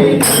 Thank you.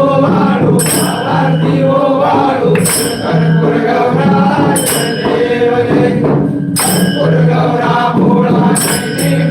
Thank you.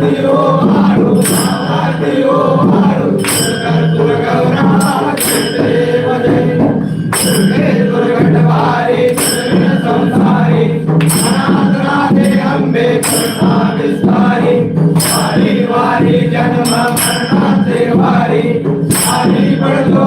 दियो मारो माला दियो मारो कर दुर्गा राक्षसे वदे दुर्गे दुर्गट बारी दुर्गे संसारी अनाथ राधे अम्बे करुणा विस्तारी वारी वारी जन्म मरणा से वारी आली बढ़ दो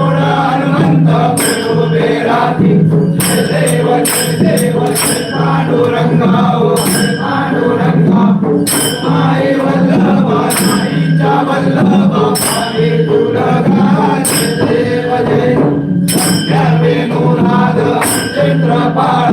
देवच देवच पांडुरंगा पांडुरंगा माय वल्लभा साईच्या वल्लभा चंद्रपाळ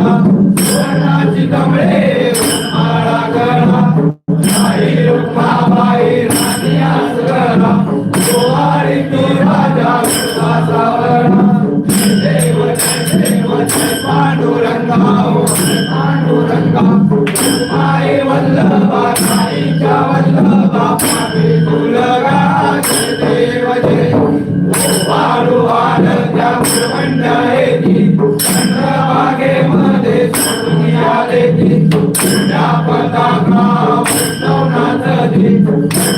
Amém.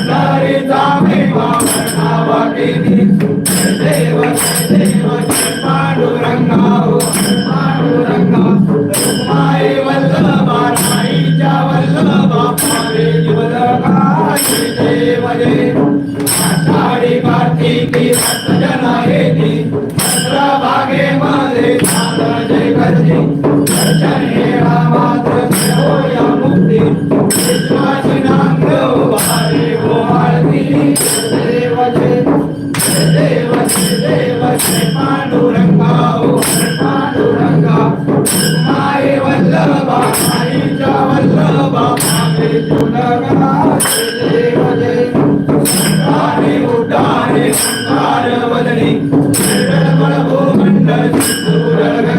Yeah.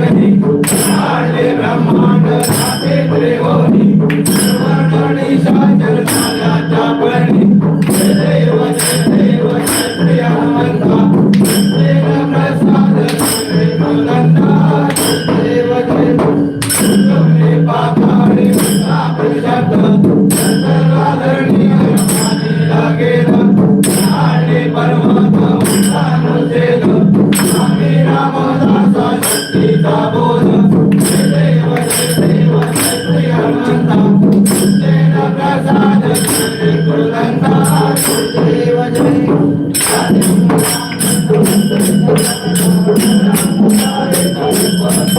I'm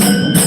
sorry.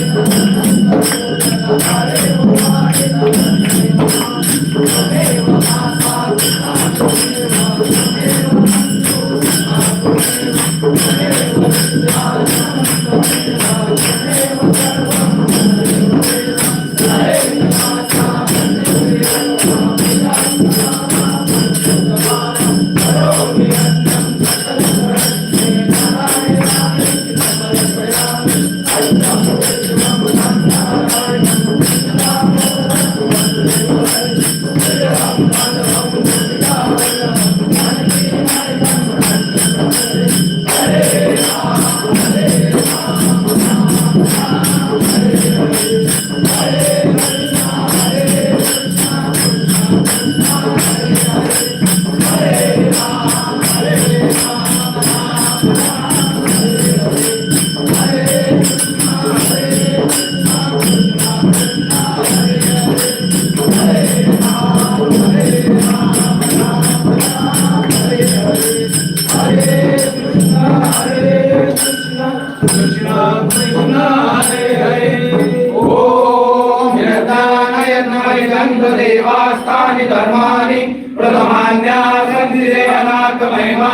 धर्मानि प्रथमान्या सन्ति सेवनाथ महिमा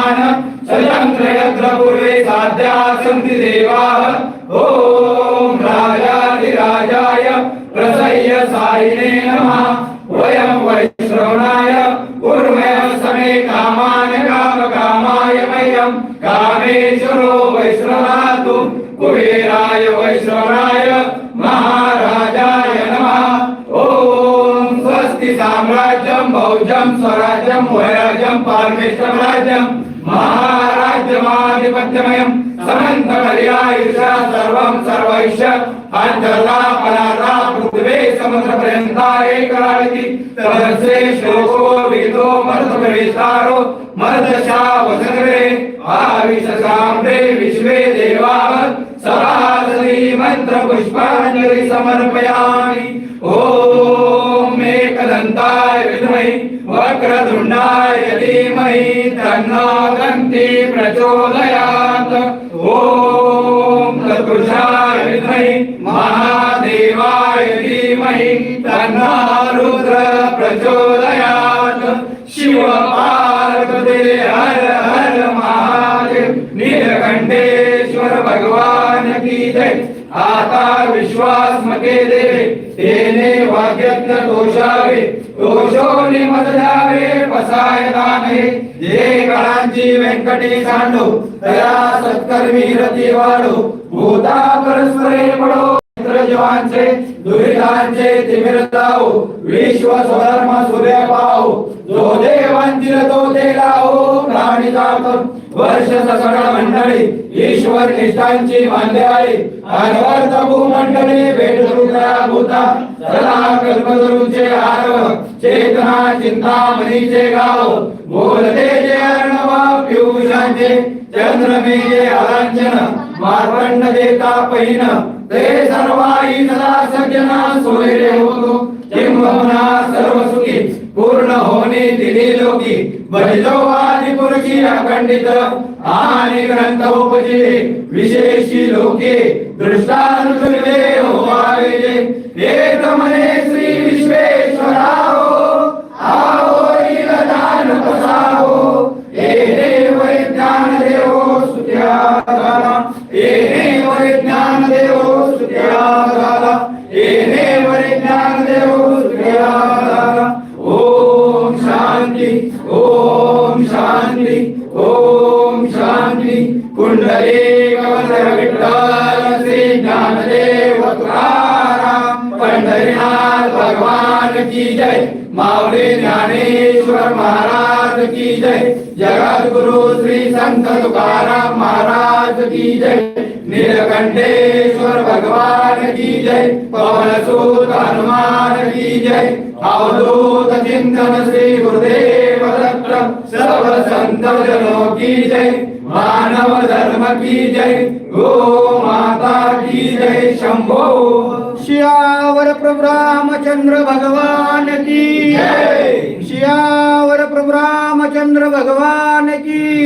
స్వరాజ్యం పారమేశ్వర రాజ్యం మహారాజ్యమాధిపత్యమయం సమంత పర్యాయుష సర్వం సర్వైష అంతరా పరారా పృథ్వే సముద్ర పర్యంత ఏకరాళితి తదస్సే శ్లోకో వేదో మరద ప్రవేశారో మరదశా వసంగ్రే ఆవిశసాంబే విశ్వే దేవా సరాసని మంత్ర పుష్పాంజలి సమర్పయామి ఓ दंताय विद्महि वक्रतुंडाय धीमहि तन्नो दन्ति प्रचोदयात्। ॐ चतुर्षाय विद्महि महादेवाय धीमहि तन्नो रुद्र प्रचोदयात्। शिव पार्वते हर हर महादेव नीलकंठेश्वर भगवान की जय। आता विश्वास तेने भाग्यज्ञ दोषावे दोषो निमजावे पसायदाने. जे कळांची व्यंकटी सांडू तया सत्कर्मी रती वाढू भूता परस्परे पडो इंद्रजीवांचे दुहितांचे तिमिर विश्व स्वधर्म सूर्य पाहू जो देवांची तो ते लावू वर्ष सगळ मंडळी ईश्वर निष्ठांची मानले आहे अनवर्त मंडळी भेट रुद्रा भूता. सदा कल्पतरूचे आरव चेतना चिंता मनीचे गाव. बोलते जे अर्णव पियुषांचे चंद्रमेजे अलांचन मार्वंड देता पहिन ते सर्वाई सदा सज्जना सोयरे होतो. किंबहुना सर्व सुखी पूर्ण होणे दिले लोकी. बलिलो आदि पुरुषी अखंडित आणि ग्रंथ उपजे विशेषी लोके. दृष्टानुसुरे होवावे ओम शांती कुंडली कवंदर विठ्ठल श्री ज्ञानदेव तुकाराम पंढरीनाथ भगवान की जय। माऊली ज्ञानेश्वर महाराज की जय। जगत गुरु श्री संत तुकाराम महाराज की जय। नीलकंठेश्वर भगवान की जय। पवन सुत हनुमान की जय। अवधूत चिंतन श्री गुरुदेव दत्त सर्व संत जनों की जय मानव धर्म की जय गो माता की जय शंभो। शियावर प्रभु रामचंद्र भगवान की जय। शियावर प्रभु रामचंद्र भगवान की